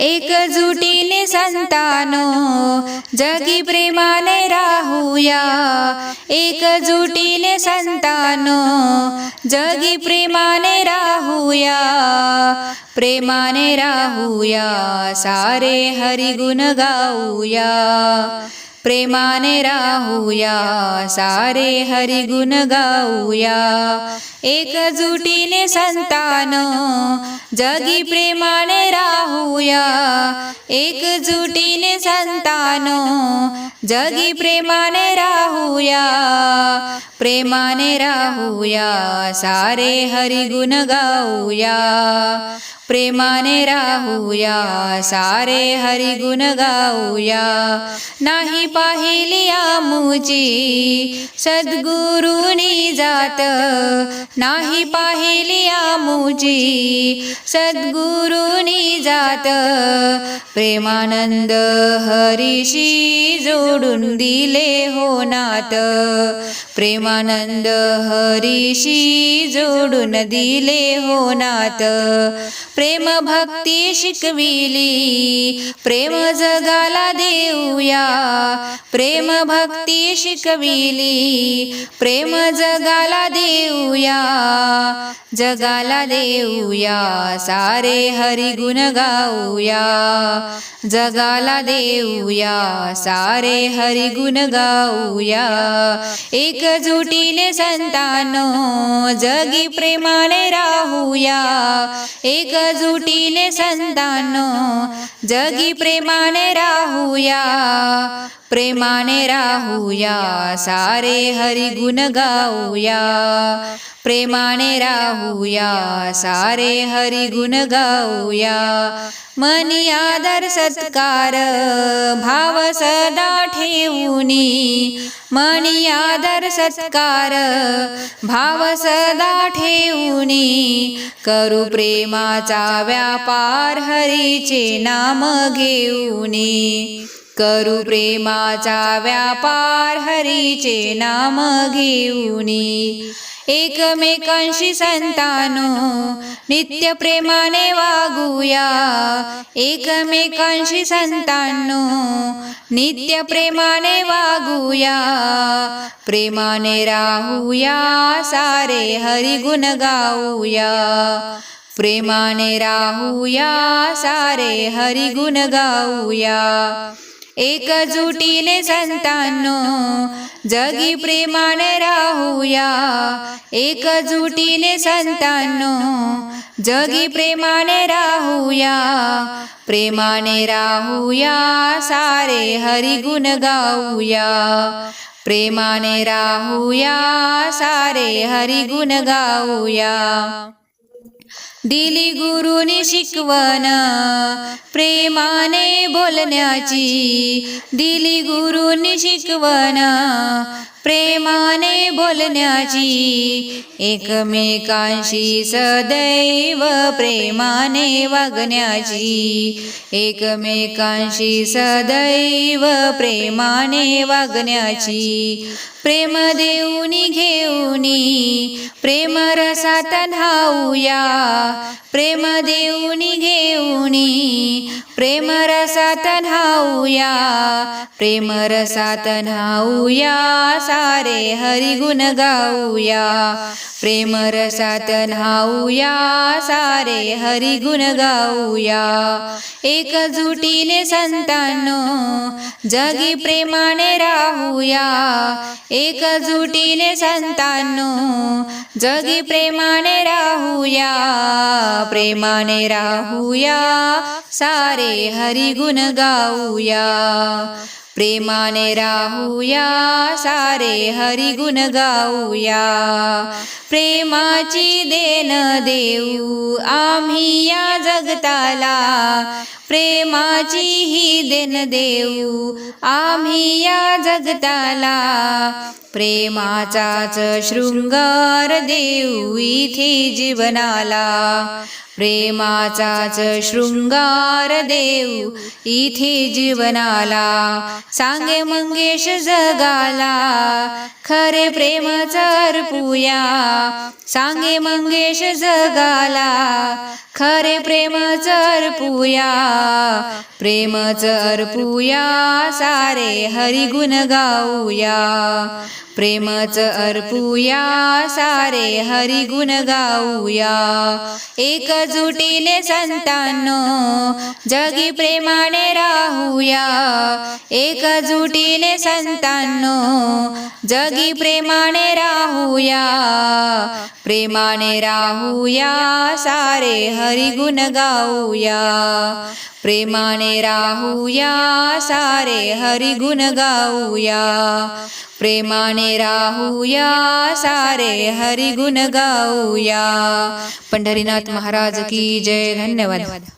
एकजुटीने संतानो जगी प्रेमाने राहूया. एकजुटीने संतानो जगी प्रेमाने राहूया. प्रेमाने राहूया सारे हरिगुण गाऊया. प्रेमाने राहूया सारे हरिगुण गाऊया. एकजुटीने संतान जगी प्रेमाने राहूया. एकजुटीने संतान जगी प्रेमाने राहूया. प्रेमाने राहूया सारे हरिगुण गाऊया. प्रेमाने राहूया सारे हरिगुण गाऊया. नाही पाहिली आमुची सद्गुरुनी जात. नाही पाहिली आमुची सद्गुरुनी जात. प्रेमानंद हरीशी जोडून दिले हो नात. प्रेमानंद हरीशी जोडून दिले हो नात. प्रेम भक्ती शिकविली. प्रेम जगाला देऊया. प्रेम भक्ती शिकविली. प्रेम जगाला देऊया. जगाला देऊया. सारे हरिगुण गाऊया. जगाला देऊया. सारे हरिगुण गाऊया. एकजुटीने संतानो जगी प्रेमाने राहूया. एक एकजुटीने संतानो जगी प्रेमाने राहूया. प्रेमाने राहूया सारे हरिगुण गाऊया. प्रेमाने राहूया सारे हरिगुण गाऊया. मनी आदर सत्कार भाव सदा ठेवूनी. मनी आदर सत्कार भाव सदा ठेवूनी. करू प्रेमाचा व्यापार हरीचे नाम घेऊनी. करू प्रेमाचा व्यापार हरीचे नाम घेऊनी. एकमेकांशी संतानो नित्य प्रेमाने वागूया. एकमेकांशी संतानो नित्य प्रेमाने वागूया. प्रेमाने राहूया सारे हरिगुण गाऊया. प्रेमाने राहूया सारे हरिगुण गाऊया. एकजुटीने संतांनो जगी प्रेमाने राहूया. एकजुटीने संतांनो जगी प्रेमाने राहूया. प्रेमाने राहूया सारे हरिगुण गाऊया. प्रेमाने राहूया सारे हरिगुण गाऊया. दिली गुरुनी शिकवण प्रेमाने बोलण्याची. दिली गुरुनी शिकवण प्रेमाने बोलण्याची एकमेकांशी सदैव प्रेमाने वागण्याची एकमेकांशी सदैव प्रेमाने वागण्याची प्रेम देऊनी घेऊनी प्रेम रसात न्हाऊया. प्रेम देऊनी घेऊनी प्रेम रसात न्हाऊया प्रेम रसात न्हाऊया सारे हरिगुण गाऊया. प्रेम रसात न्हाऊया सारे हरिगुण गाऊया. एकजुटीने संतांनो जगी प्रेमाने राहूया. एकजुटीने संतांनो जगी प्रेमाने राहूया. प्रेमाने राहूया सारे हरिगुण गाऊया. प्रेमाने राहूया सारे हरिगुण गाऊया. प्रेमाची देन देऊ आम्ही या जगताला. प्रेमाची ही देन देऊ. आम्ही या जगताला प्रेमाचाच शृंगार देऊ इथे जीवनाला. प्रेमाचाच शृंगार देऊ इथे जीवनाला. सांगे मंगेश जगाला खरे प्रेम अर्पूया सांगे मंगेश जगाला खरे प्रेम अर्पूया प्रेमच अर्पूया सारे हरिगुण गाऊया. प्रेमच अर्पूया सारे हरिगुण गाऊया. एकजुटीने संतांनो जगी प्रेमाने राहूया. एकजुटीने संतांनो जगी प्रेमाने राहूया. प्रेमाने राहूया सारे हरिगुण गाऊया. प्रेमाने राहूया सारे हरिगुण गाऊया. प्रेमाने राहूया सारे हरिगुण गाऊया. पंढरीनाथ महाराज की जय. धन्यवाद.